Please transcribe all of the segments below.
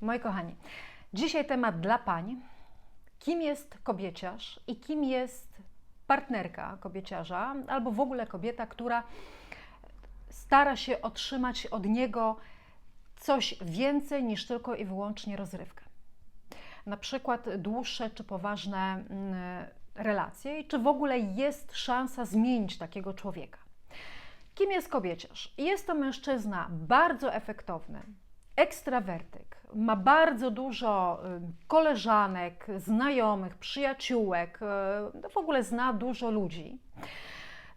Moi kochani, dzisiaj temat dla pań. Kim jest kobieciarz i kim jest partnerka kobieciarza, albo w ogóle kobieta, która stara się otrzymać od niego coś więcej niż tylko i wyłącznie rozrywkę. Na przykład dłuższe czy poważne mm, relacje, i czy w ogóle jest szansa zmienić takiego człowieka. Kim jest kobieciarz? Jest to mężczyzna bardzo efektowny, ekstrawertyk, ma bardzo dużo koleżanek, znajomych, przyjaciółek, y, w ogóle zna dużo ludzi.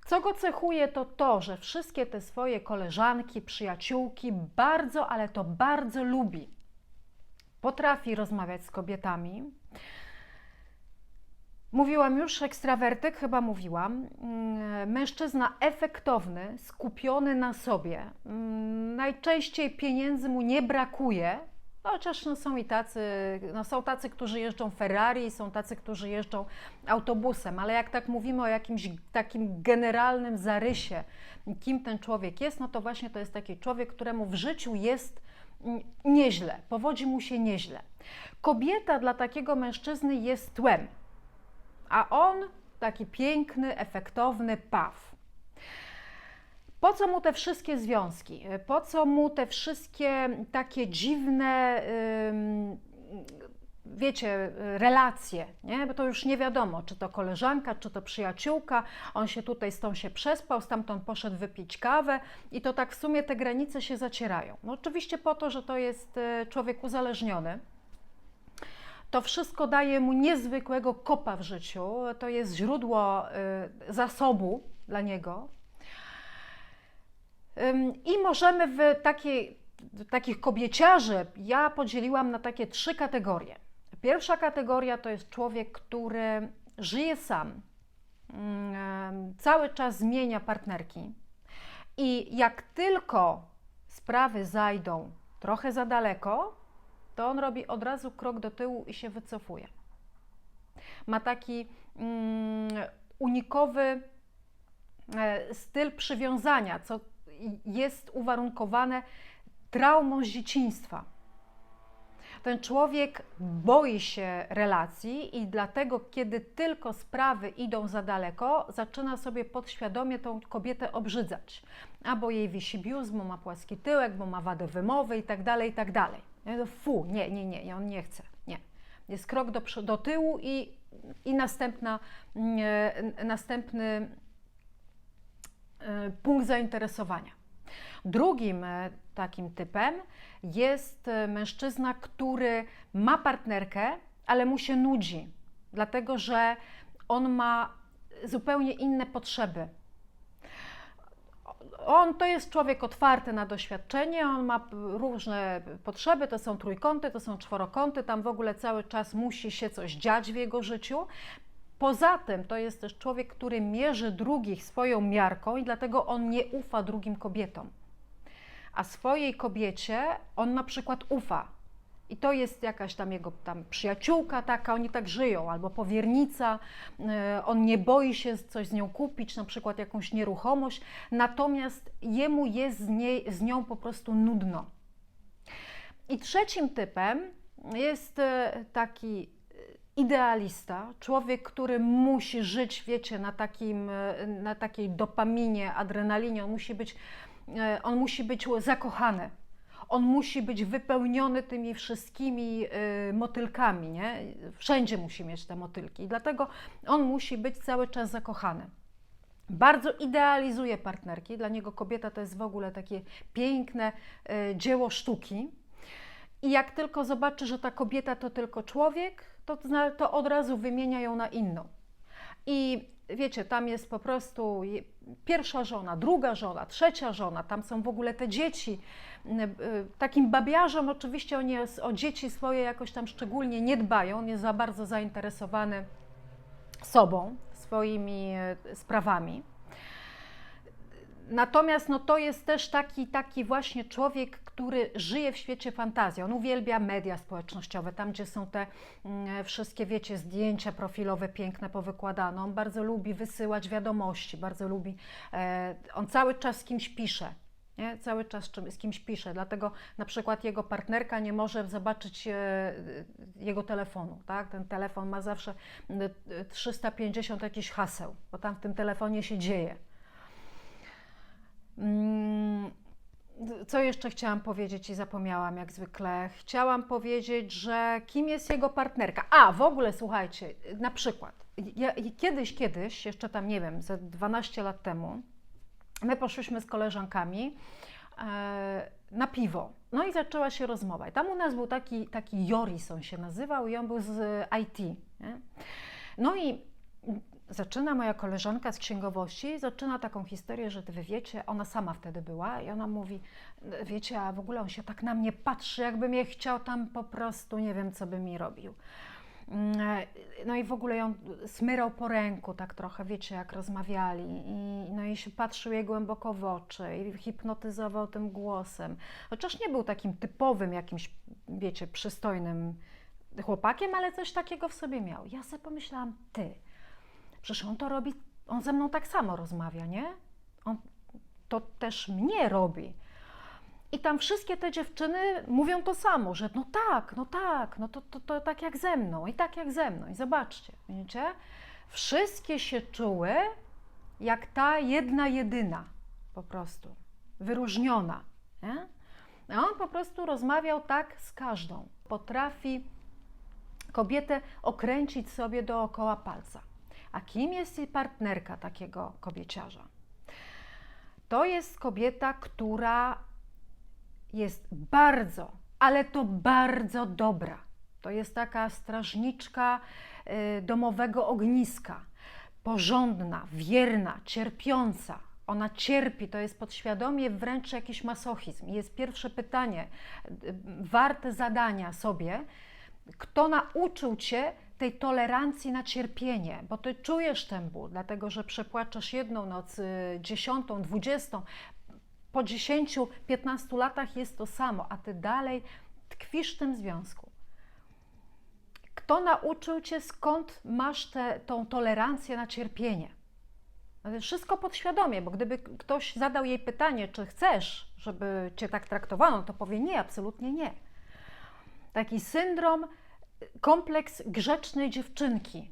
Co go cechuje, to to, że wszystkie te swoje koleżanki, przyjaciółki bardzo, ale to bardzo lubi. Potrafi rozmawiać z kobietami. Mówiłam już, ekstrawertyk, chyba mówiłam. Mm, Mężczyzna efektowny, skupiony na sobie. Mm, Najczęściej pieniędzy mu nie brakuje, chociaż no, są i tacy, no, są tacy, którzy jeżdżą Ferrari, są tacy, którzy jeżdżą autobusem, ale jak tak mówimy o jakimś takim generalnym zarysie, kim ten człowiek jest, no to właśnie to jest taki człowiek, któremu w życiu jest mm, nieźle, powodzi mu się nieźle. Kobieta dla takiego mężczyzny jest tłem, a on taki piękny, efektowny paw. Po co mu te wszystkie związki? Po co mu te wszystkie takie dziwne, wiecie, relacje? Nie? Bo to już nie wiadomo, czy to koleżanka, czy to przyjaciółka. On się tutaj z tą się przespał, stamtąd poszedł wypić kawę i to tak w sumie te granice się zacierają. No oczywiście po to, że to jest y, człowiek uzależniony. To wszystko daje mu niezwykłego kopa w życiu. To jest źródło y, zasobu dla niego. I możemy w takiej, takich kobieciarzy ja podzieliłam na takie trzy kategorie. Pierwsza kategoria to jest człowiek, który żyje sam, cały czas zmienia partnerki i jak tylko sprawy zajdą trochę za daleko, to on robi od razu krok do tyłu i się wycofuje. Ma taki mm, unikowy e, styl przywiązania, co jest uwarunkowane traumą z dzieciństwa. Ten człowiek boi się relacji i dlatego, kiedy tylko sprawy idą za daleko, zaczyna sobie podświadomie tą kobietę obrzydzać. Albo jej wisi biust, bo ma płaski tyłek, bo ma wadę wymowy i tak tak dalej. Fu, nie, nie, nie, on nie chce, nie. Jest krok do, do tyłu i, i następna, e, następny e, punkt zainteresowania. Drugim e, takim typem jest mężczyzna, który ma partnerkę, ale mu się nudzi, dlatego że on ma zupełnie inne potrzeby. On to jest człowiek otwarty na doświadczenie, on ma różne potrzeby, to są trójkąty, to są czworokąty, tam w ogóle cały czas musi się coś dziać w jego życiu. Poza tym to jest też człowiek, który mierzy drugich swoją miarką i dlatego on nie ufa drugim kobietom. A swojej kobiecie on na przykład ufa. I to jest jakaś tam jego tam przyjaciółka taka, oni tak żyją, albo powiernica, on nie boi się coś z nią kupić, na przykład jakąś nieruchomość, natomiast jemu jest z, niej, z nią po prostu nudno. I trzecim typem jest taki idealista, człowiek, który musi żyć, wiecie, na, takim, na takiej dopaminie, adrenalinie, on musi być, on musi być zakochany. On musi być wypełniony tymi wszystkimi y, motylkami, nie? Wszędzie musi mieć te motylki, dlatego on musi być cały czas zakochany. Bardzo idealizuje partnerki, dla niego kobieta to jest w ogóle takie piękne y, dzieło sztuki. I jak tylko zobaczy, że ta kobieta to tylko człowiek, to, to od razu wymienia ją na inną. I wiecie, tam jest po prostu pierwsza żona, druga żona, trzecia żona, tam są w ogóle te dzieci. Takim babiarzem oczywiście oni o dzieci swoje jakoś tam szczególnie nie dbają, on jest za bardzo zainteresowany sobą, swoimi e, sprawami. Natomiast no, to jest też taki, taki właśnie człowiek, który żyje w świecie fantazji. On uwielbia media społecznościowe, tam gdzie są te mm, wszystkie, wiecie, zdjęcia profilowe piękne powykładane. On bardzo lubi wysyłać wiadomości, bardzo lubi, e, on cały czas z kimś pisze. Nie? Cały czas z kimś pisze, dlatego na przykład jego partnerka nie może zobaczyć e, jego telefonu. Tak? Ten telefon ma zawsze e, 350 jakichś haseł, bo tam w tym telefonie się dzieje. Mm, Co jeszcze chciałam powiedzieć i zapomniałam jak zwykle? Chciałam powiedzieć, że kim jest jego partnerka. A, w ogóle słuchajcie, na przykład, ja, kiedyś, kiedyś, jeszcze tam nie wiem, ze 12 lat temu, my poszłyśmy z koleżankami e, na piwo. No i zaczęła się rozmowa. I tam u nas był taki, taki Joris, on się nazywał, i on był z IT. Nie? No i zaczyna moja koleżanka z księgowości, zaczyna taką historię, że wy wiecie, ona sama wtedy była i ona mówi, wiecie, a w ogóle on się tak na mnie patrzy, jakby mnie chciał tam po prostu, nie wiem, co by mi robił. Mm, No i w ogóle ją smyrał po ręku, tak trochę, wiecie, jak rozmawiali. I, no i się patrzył jej głęboko w oczy i hipnotyzował tym głosem. Chociaż nie był takim typowym jakimś, wiecie, przystojnym chłopakiem, ale coś takiego w sobie miał. Ja sobie pomyślałam, ty, przecież on to robi, on ze mną tak samo rozmawia, nie? On to też mnie robi. I tam wszystkie te dziewczyny mówią to samo, że no tak, no tak, no to, to, to tak jak ze mną i tak jak ze mną. I zobaczcie, widzicie? Wszystkie się czuły jak ta jedna jedyna, po prostu, wyróżniona. Nie? A on po prostu rozmawiał tak z każdą. Potrafi kobietę okręcić sobie dookoła palca. A kim jest jej partnerka takiego kobieciarza? To jest kobieta, która jest bardzo, ale to bardzo dobra. To jest taka strażniczka y, domowego ogniska, porządna, wierna, cierpiąca. Ona cierpi, to jest podświadomie wręcz jakiś masochizm. Jest pierwsze pytanie, y, warte zadania sobie, kto nauczył cię tej tolerancji na cierpienie, bo ty czujesz ten ból, dlatego że przepłaczesz jedną noc, y, dziesiątą, dwudziestą, po 10-15 latach jest to samo, a ty dalej tkwisz w tym związku. Kto nauczył cię, skąd masz tę tą tolerancję na cierpienie? Wszystko podświadomie, bo gdyby ktoś zadał jej pytanie, czy chcesz, żeby cię tak traktowano, to powie nie, absolutnie nie. Taki syndrom, kompleks grzecznej dziewczynki.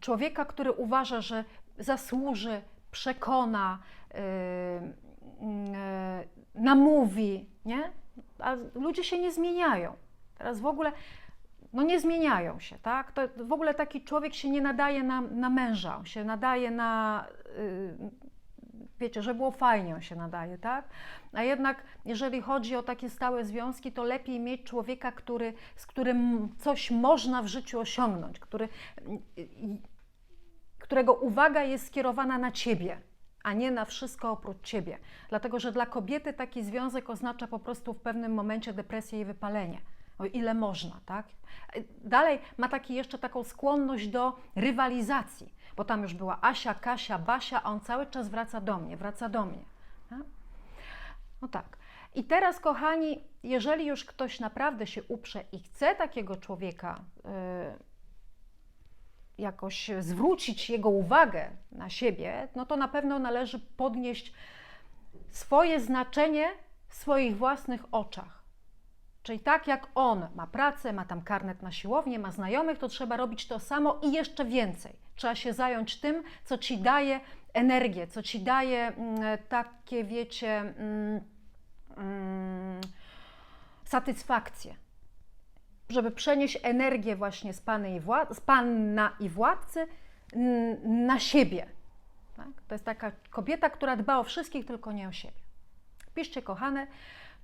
Człowieka, który uważa, że zasłuży, przekona, yy, yy, namówi, nie? A ludzie się nie zmieniają. Teraz w ogóle no nie zmieniają się, tak? To w ogóle taki człowiek się nie nadaje na, na męża, on się nadaje na, yy, wiecie, że było fajnie, on się nadaje, tak? A jednak, jeżeli chodzi o takie stałe związki, to lepiej mieć człowieka, który, z którym coś można w życiu osiągnąć, który, którego uwaga jest skierowana na ciebie, a nie na wszystko oprócz ciebie. Dlatego, że dla kobiety taki związek oznacza po prostu w pewnym momencie depresję i wypalenie. O ile można, tak? Dalej ma taki jeszcze taką skłonność do rywalizacji, bo tam już była Asia, Kasia, Basia, a on cały czas wraca do mnie, wraca do mnie. Tak? No tak. I teraz, kochani, jeżeli już ktoś naprawdę się uprze i chce takiego człowieka yy, jakoś zwrócić jego uwagę na siebie, no to na pewno należy podnieść swoje znaczenie w swoich własnych oczach. Czyli tak jak on ma pracę, ma tam karnet na siłownię, ma znajomych, to trzeba robić to samo i jeszcze więcej. Trzeba się zająć tym, co ci daje energię, co ci daje mm, takie, wiecie, mm, mm, satysfakcję. Żeby przenieść energię właśnie z, Pany i z Pana i władcy na siebie. Tak? To jest taka kobieta, która dba o wszystkich, tylko nie o siebie. Piszcie, kochane,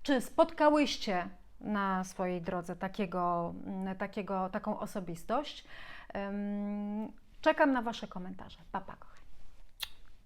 czy spotkałyście na swojej drodze takiego, mm, takiego, taką osobistość. Czekam na Wasze komentarze. Pa, pa.